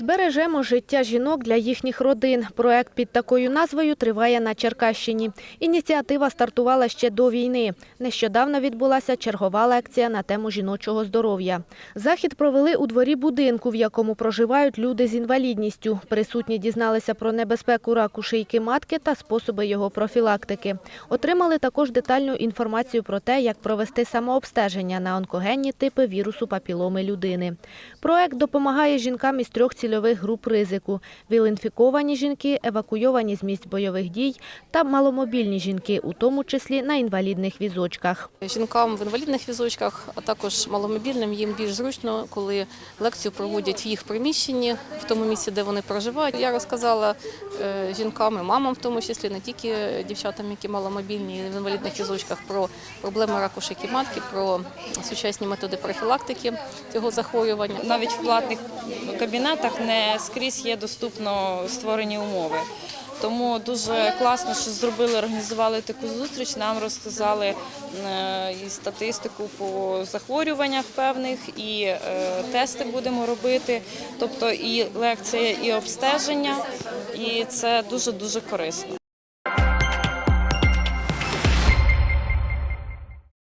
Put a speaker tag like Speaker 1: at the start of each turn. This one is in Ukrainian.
Speaker 1: Збережемо життя жінок для їхніх родин. Проект під такою назвою триває на Черкащині. Ініціатива стартувала ще до війни. Нещодавно відбулася чергова лекція на тему жіночого здоров'я. Захід провели у дворі будинку, в якому проживають люди з інвалідністю. Присутні дізналися про небезпеку раку шийки матки та способи його профілактики. Отримали також детальну інформацію про те, як провести самообстеження на онкогенні типи вірусу папіломи людини. Проект допомагає жінкам із трьох цільових груп ризику: віл-інфіковані жінки, евакуйовані з місць бойових дій та маломобільні жінки, у тому числі на інвалідних візочках.
Speaker 2: Жінкам в інвалідних візочках, а також маломобільним їм більш зручно, коли лекцію проводять в їх приміщенні, в тому місці, де вони проживають. Я розказала е, жінкам і мамам, в тому числі не тільки дівчатам, які маломобільні в інвалідних візочках, про проблеми раку шийки матки, про сучасні методи профілактики цього захворювання.
Speaker 3: навіть в платних кабінетах не скрізь є доступно створені умови. Тому дуже класно, що зробили, організували таку зустріч. Нам розказали е, і статистику по захворюваннях певних, і е, тести будемо робити. Тобто і лекція, і обстеження, і це дуже дуже корисно.